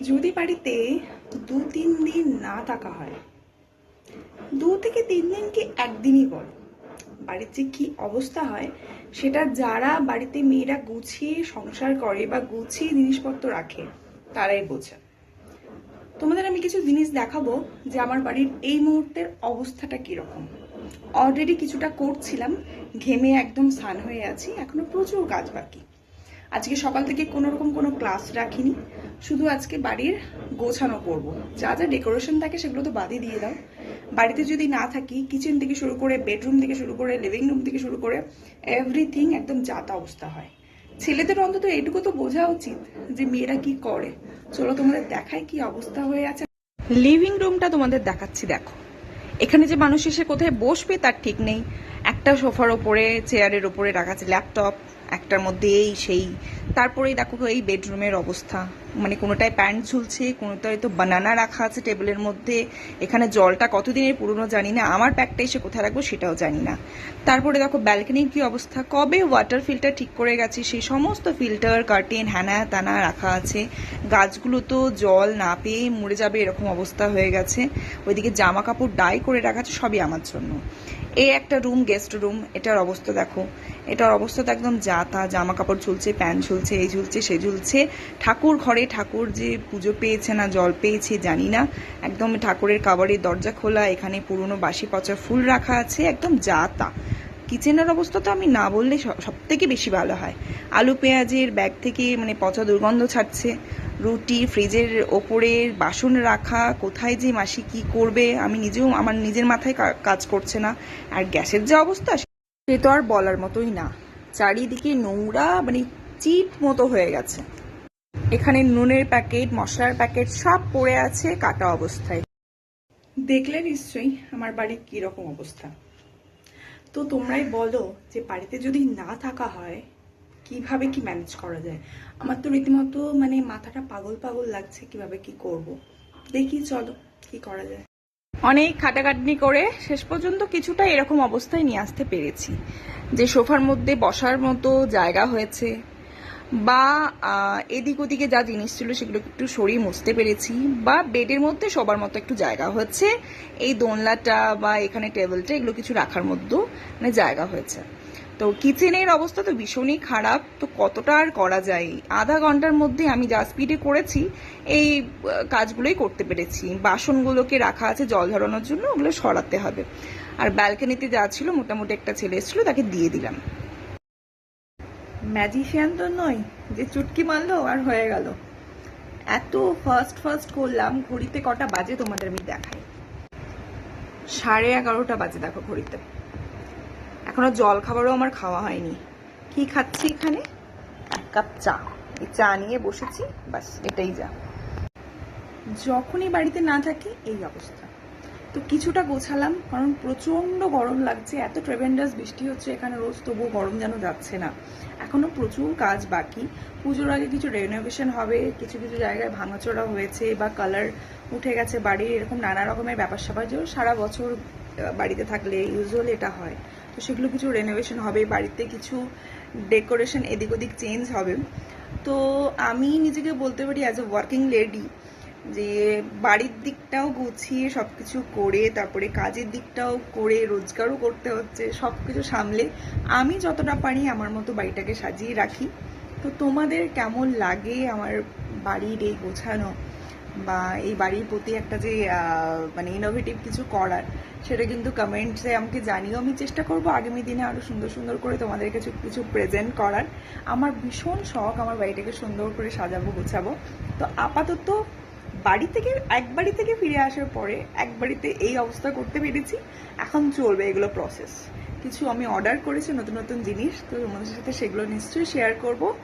যদি বাড়িতে দু, তিন দিন না থাকা হয়, দু থেকে তিন দিন কি একদিনই বল? বাড়ির যে কি অবস্থা হয়, সেটা যারা বাড়িতে মেয়েরা গুছিয়ে সংসার করে বা গুছিয়ে জিনিসপত্র রাখে, তারাই বোঝে। তোমাদের আমি কিছু জিনিস দেখাবো যে আমার বাড়ির এই মুহূর্তের অবস্থাটা কীরকম। অলরেডি কিছুটা করছিলাম, ঘেমে একদম স্নান হয়ে আছি, এখনও প্রচুর কাজ বাকি। আজকে সকাল থেকে কোনো রকম কোনো ক্লাস রাখিনি। শুধু আজকে বাড়ির গোছানো করব। যা যা ডেকোরেশন থাকে সেগুলো তো বাদই দিয়ে দাও। বাড়িতে যদি না থাকি, কিচেন থেকে শুরু করে বেডরুম থেকে শুরু করে লিভিং রুম থেকে শুরু করে এভরিথিং একদম যাতা অবস্থা হয়। ছেলেদের অন্তত এটুকু তো বোঝা উচিত যে মেয়েরা কি করে। চলো তোমাদের দেখায় কি অবস্থা হয়ে আছে। লিভিং রুমটা তোমাদের দেখাচ্ছি, দেখো। এখানে যে মানুষ এসে কোথায় বসবে তার ঠিক নেই। একটা সোফার ওপরে, চেয়ারের ওপরে রাখা আছে ল্যাপটপ। একটার মধ্যে এই সেই, তারপরেই দেখো এই বেডরুমের অবস্থা। মানে কোনোটায় প্যান্ট ঝুলছে, কোনোটায় তো বানানা রাখা আছে টেবিলের মধ্যে। এখানে জলটা কতদিনের পুরনো জানি না, আমার প্যাকটা এসে কোথায় রাখব সেটাও জানি না। তারপরে দেখো ব্যালকনির কি অবস্থা, কবে ওয়াটার ফিল্টার ঠিক করে গেছে সেই সমস্ত ফিল্টার কার্টেন হ্যানা তানা রাখা আছে। গাছগুলো তো জল না পেয়ে মরে যাবে এরকম অবস্থা হয়ে গেছে। ওইদিকে জামা কাপড় ডাই করে রাখা আছে, সবই আমার জন্য। এই একটা রুম গেস্ট রুম এটার অবস্থা দেখো। এটার অবস্থা তো একদম যা তা জামা কাপড় ঝুলছে, প্যান্ট ঝুলছে, এই ঝুলছে, সে ঝুলছে। ঠাকুর ঘরে, ঠাকুর যে পুজো পেয়েছে না, জল পেয়েছে, জানি না। একদম ঠাকুরের কাবারের দরজা খোলা, এখানে পুরনো বাসি পচা ফুল রাখা আছে, একদম যা তা। কিচেনের অবস্থা তো আমি না বললে সব থেকে বেশি ভালো হয়। আলু পেঁয়াজের ব্যাগ থেকে মানে পচা দুর্গন্ধ ছাড়ছে। রুটি, ফ্রিজের ওপরে বাসন রাখা, কোথায় যে মাসি কি করবে, আমি নিজেও, আমার নিজের মাথায় কাজ করছে না। আর গ্যাসের যে অবস্থা, সে তো আর বলার মতোই না। চারিদিকে নোংরা মানে চিট মতো হয়ে গেছে। এখানে নুনের প্যাকেট, মশলার প্যাকেট সব পড়ে আছে কাটা অবস্থায়। দেখলে নিশ্চয়ই আমার বাড়ির কীরকম অবস্থা। তো তোমরাই বলো যে বাড়িতে যদি না থাকা হয় কীভাবে কি ম্যানেজ করা যায়? আমার তো রীতিমতো মানে মাথাটা পাগল পাগল লাগছে কীভাবে কি করব। দেখি, চলো, কি করা যায়। অনেক খাটাখাটনি করে শেষ পর্যন্ত কিছুটা এরকম অবস্থায় নিয়ে আসতে পেরেছি, যে সোফার মধ্যে বসার মতো জায়গা হয়েছে, বা এদিক ওদিকে যা জিনিস ছিল সেগুলো একটু সরিয়ে মুছতে পেরেছি, বা বেডের মধ্যে সবার মতো একটু জায়গা হচ্ছে এই দোলনাটা বা এখানে টেবিলটা এগুলো কিছু রাখার মধ্যেও মানে জায়গা হয়েছে। তো কিচেনের অবস্থা তো ভীষণই খারাপ, তো কতটা আর করা যায়? আধা ঘণ্টার মধ্যে আমি যা স্পিডে করেছি, এই কাজগুলোই করতে পেরেছি। বাসনগুলোকে রাখা আছে জল ঝরানোর জন্য, ওগুলো সরাতে হবে। আর ব্যালকনিতে যা ছিল, মোটামুটি একটা ছেলে এসেছিল, তাকে দিয়ে দিলাম। ম্যাজিশিয়ান তো নয় যে চুটকি মারলো আর হয়ে গেল। এত ফার্স্ট ফার্স্ট করলাম, ঘড়িতে কটা বাজে তোমাদের আমি দেখাই। সাড়ে এগারোটা বাজে দেখো ঘড়িতে। এখনও জল খাবারও আমার খাওয়া হয়নি। কি খাচ্ছি এখানে? এক কাপ চা। এই চা নিয়ে বসেছি বাস এটাই যা। যখনই বাড়িতে না থাকি, এই অবস্থা। তো কিছুটা গোছালাম, কারণ প্রচণ্ড গরম লাগছে, এত ট্রেভেন্ডাস বৃষ্টি হচ্ছে এখানে রোজ, তবুও গরম যেন যাচ্ছে না। এখনও প্রচুর কাজ বাকি। পুজোর আগে কিছু রেনোভেশন হবে, কিছু কিছু জায়গায় ভাঙাচোরা হয়েছে বা কালার উঠে গেছে বাড়ির, এরকম নানা রকমের ব্যাপার স্যাপার যে সারা বছর বাড়িতে থাকলে ইউজুয়ালি এটা হয়। তো সেগুলো কিছু রেনোভেশন হবে, বাড়িতে কিছু ডেকোরেশন এদিক ওদিক চেঞ্জ হবে। তো আমি নিজেকে বলতে পারি অ্যাজ এ ওয়ার্কিং লেডি যে বাড়ির দিকটাও গুছিয়ে সব কিছু করে, তারপরে কাজের দিকটাও করে, রোজগারও করতে হচ্ছে সব কিছু সামলে আমি যতটা পারি আমার মতো বাড়িটাকে সাজিয়ে রাখি। তো তোমাদের কেমন লাগে আমার বাড়ির এই গোছানো? বা এই বাড়ির প্রতি একটা যে মানে ইনোভেটিভ কিছু করার, সেটা কিন্তু কমেন্টসে আমাকে জানিও আমি চেষ্টা করব আগামী দিনে আরও সুন্দর সুন্দর করে তোমাদের কাছে কিছু প্রেজেন্ট করার। আমার ভীষণ শখ আমার বাড়িটাকে সুন্দর করে সাজাবো, গোছাবো। তো আপাতত বাড়ি থেকে, এক বাড়ি থেকে ফিরে আসার পরে এক বাড়িতে এই অবস্থা করতে পেরেছি। এখন চলবে এগুলো প্রসেস কিছু আমি অর্ডার করেছি, নতুন নতুন জিনিস, তো তোমাদের সাথে সেগুলো নিশ্চয়ই শেয়ার করব।